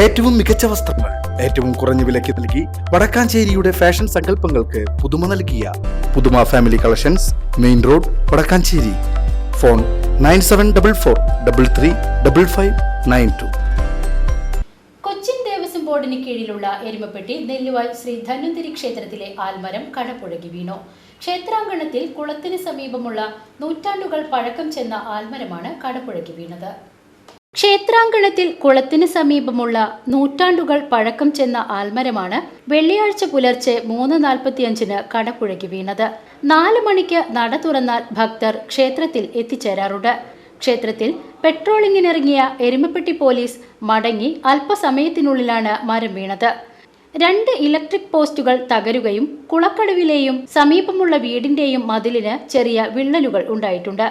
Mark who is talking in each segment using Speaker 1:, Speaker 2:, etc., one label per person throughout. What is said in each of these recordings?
Speaker 1: ഏറ്റവും മികച്ച വസ്ത്രങ്ങൾ ഏറ്റവും കുറഞ്ഞ വിലയ്ക്ക് നൽകി വടക്കാഞ്ചേരിയുടെ ഫാഷൻ സങ്കല്പങ്ങൾക്ക് പുതുമ നൽകിയ പുതുമ family collections main road Vadakkanchery. Phone nine seven double four double three double five nine two.
Speaker 2: Cochin Devaswom ബോർഡിന് കീഴിലുള്ള എരുമപ്പെട്ടി നെല്ലുവായ് ശ്രീ ധന്വന്തിരി ക്ഷേത്രത്തിലെ ആൽമരം കടപുഴകി വീണു. ക്ഷേത്രാങ്കണത്തിൽ കുളത്തിന് സമീപമുള്ള നൂറ്റാണ്ടുകൾ പഴക്കം ചെന്ന ആൽമരമാണ് കടപുഴകി വീണത്. ക്ഷേത്രാങ്കണത്തിൽ കുളത്തിന് സമീപമുള്ള നൂറ്റാണ്ടുകൾ പഴക്കം ചെന്ന ആൽമരമാണ് വെള്ളിയാഴ്ച പുലർച്ചെ മൂന്ന് നാൽപ്പത്തിയഞ്ചിന് കടപ്പുഴകി വീണത്. നാല് മണിക്ക് നട തുറന്നാൽ ഭക്തർ ക്ഷേത്രത്തിൽ എത്തിച്ചേരാറുണ്ട്. ക്ഷേത്രത്തിൽ പെട്രോളിങ്ങിനിറങ്ങിയ എരുമപ്പെട്ടി പോലീസ് മടങ്ങി അല്പസമയത്തിനുള്ളിലാണ് മരം വീണത്. രണ്ട് ഇലക്ട്രിക് പോസ്റ്റുകൾ തകരുകയും കുളക്കടവിലെയും സമീപമുള്ള വീടിന്റെയും മതിലിന് ചെറിയ വിള്ളലുകൾ ഉണ്ടായിട്ടുണ്ട്.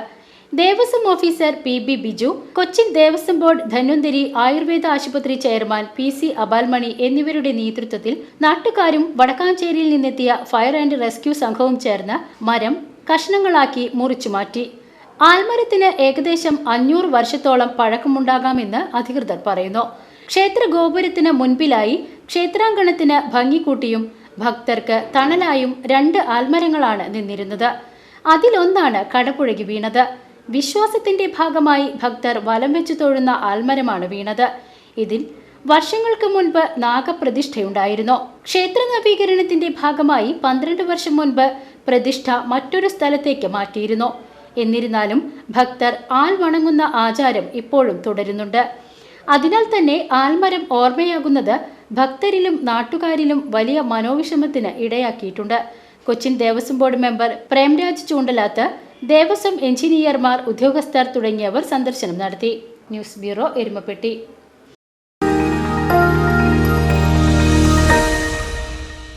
Speaker 2: Devaswom officer P B Biju Cochin Devaswom board Dhanwantari Ayurveda ആശുപത്രി ചെയർമാൻ പി സി അബാൽമണി എന്നിവരുടെ നേതൃത്വത്തിൽ നാട്ടുകാരും വടക്കാഞ്ചേരിയിൽ നിന്നെത്തിയ ഫയർ ആൻഡ് റെസ്ക്യൂ സംഘവും ചേർന്ന് മരം കഷ്ണങ്ങളാക്കി മുറിച്ചു മാറ്റി. ആൽമരത്തിന് ഏകദേശം അഞ്ഞൂറ് വർഷത്തോളം പഴക്കമുണ്ടാകാമെന്ന് അധികൃതർ പറയുന്നു. ക്ഷേത്ര ഗോപുരത്തിന് മുൻപിലായി ക്ഷേത്രാങ്കണത്തിന് ഭംഗി കൂട്ടിയും ഭക്തർക്ക് തണലായും രണ്ട് ആൽമരങ്ങളാണ് നിന്നിരുന്നത്. അതിലൊന്നാണ് കടപുഴകി വീണത്. വിശ്വാസത്തിന്റെ ഭാഗമായി ഭക്തർ വലം വെച്ചു തൊഴുന്ന ആൽമരമാണ് വീണത്. ഇതിൽ വർഷങ്ങൾക്ക് മുൻപ് നാഗപ്രതിഷ്ഠയുണ്ടായിരുന്നു. ക്ഷേത്ര നവീകരണത്തിന്റെ ഭാഗമായി പന്ത്രണ്ട് വർഷം മുൻപ് പ്രതിഷ്ഠ മറ്റൊരു സ്ഥലത്തേക്ക് മാറ്റിയിരുന്നു. എന്നിരുന്നാലും ഭക്തർ ആൽ വണങ്ങുന്ന ആചാരം ഇപ്പോഴും തുടരുന്നുണ്ട്. അതിനാൽ തന്നെ ആൽമരം ഓർമ്മയാകുന്നത് ഭക്തരിലും നാട്ടുകാരിലും വലിയ മനോവിഷമത്തിന് ഇടയാക്കിയിട്ടുണ്ട്. കൊച്ചിൻ ദേവസ്വം ബോർഡ് മെമ്പർ പ്രേംരാജ് ചൂണ്ടലാത്ത് ദേവസ്വം എഞ്ചിനീയർമാർ ഉദ്യോഗസ്ഥർ തുടങ്ങിയവർ സന്ദർശനം നടത്തി. News bureau Erumappetty.